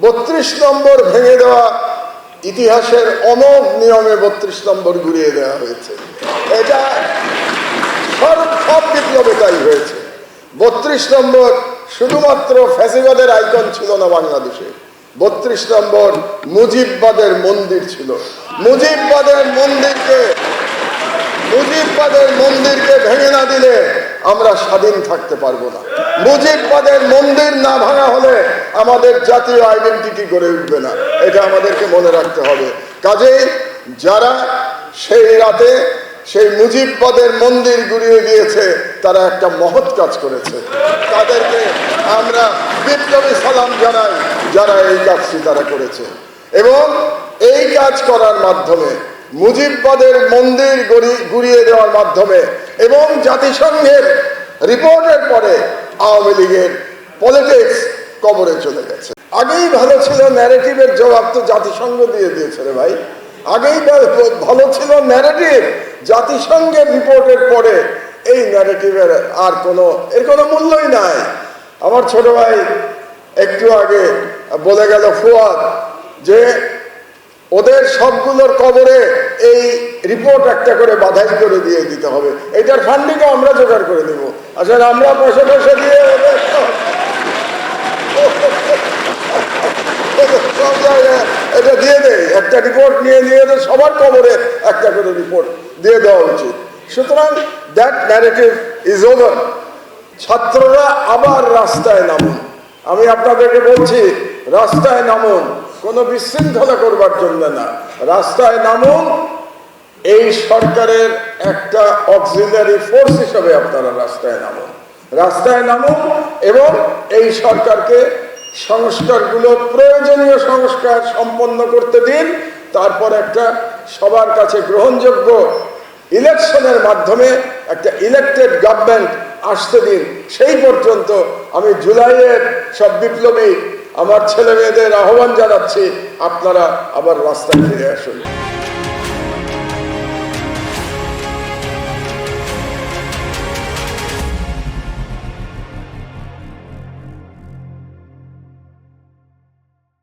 বত্রিশ নম্বর ভেঙে দেওয়া ইতিহাসের অনব নিয়মে বত্রিশ নম্বর ঘুরিয়ে দেওয়া হয়েছে। এটা সব সব হয়েছে। বত্রিশ নম্বর শুধুমাত্র ফ্যাসিবাদের আইকন ছিল না বাংলাদেশে। বত্রিশ নম্বর মুজিববাদের মন্দির ছিল। মুজিববাদের মন্দিরকে মুজিববাদের মন্দিরকে ভেঙে না দিলে আমরা স্বাধীন থাকতে পারব না। মুজিববাদের মন্দির না ভাঙা আমাদের জাতীয় আইডেন্টিটি গড়ে উঠবে না। এটা আমাদেরকে মনে রাখতে হবে। কাজেই যারা সেই রাতে সেই মুজিববাদের মন্দির গুড়িয়ে দিয়েছে, তারা একটা মহৎ কাজ করেছে। তাদেরকে আমরা বিপ্লবী সালাম জানাই, যারা এই কাজটি তারা করেছে। এবং এই কাজ করার মাধ্যমে মুজিববাদের মন্দির গড়ি- গুড়িয়ে দেওয়ার মাধ্যমে এবং জাতিসংঘের রিপোর্টের পরে আওয়ামী লীগের পলিটিক্স কবরে চলে গেছে। আগেই ভালো ছিল ন্যারেটিভের জবাব তো জাতিসংঘ দিয়ে দিয়েছে রে ভাই। আগেই ভালো ছিল ন্যারেটিভ জাতিসংঘের রিপোর্টের পরে এই ন্যারেটিভের আর কোনো, এর কোনো মূল্যই নাই। আমার ছোট ভাই একটু আগে বলে গেল ফুয়াদ যে, ওদের সবগুলোর কবরে এই রিপোর্ট একটা করে বাধাই করে দিয়ে দিতে হবে। এটার ফান্ডিংও আমরা জোগাড় করে দেব আসলে আমরা পয়সা পয়সা দিয়ে ওদের সব- সব জায়গায় এটা দিয়ে দেয়। একটা রিপোর্ট নিয়ে নিয়ে সবার কবরে একটা করে রিপোর্ট দিয়ে দেওয়া উচিত। সুতরাং দ্যাট ন্যারেটিভ ইজ ওভার ছাত্ররা আবার রাস্তায় নামুন। আমি আপনাদেরকে বলছি, রাস্তায় নামুন, কোনো বিশৃঙ্খলা করবার জন্য না। রাস্তায় নামুন, এই সরকারের একটা অক্সিলারি ফোর্স হিসেবে আপনারা রাস্তায় নামুন। রাস্তায় নামুন এবং এই সরকারকে সংস্কারগুলো প্রয়োজনীয় সংস্কার সম্পন্ন করতে দিন, তারপর একটা সবার কাছে গ্রহণযোগ্য ইলেকশনের মাধ্যমে একটা ইলেকটেড গভর্নমেন্ট আসতে দিন। সেই পর্যন্ত আমি জুলাইয়ের সব বিপ্লবী, আমার ছেলে মেয়েদের আহ্বান জানাচ্ছি, আপনারা আবার রাস্তায় ফিরে আসুন।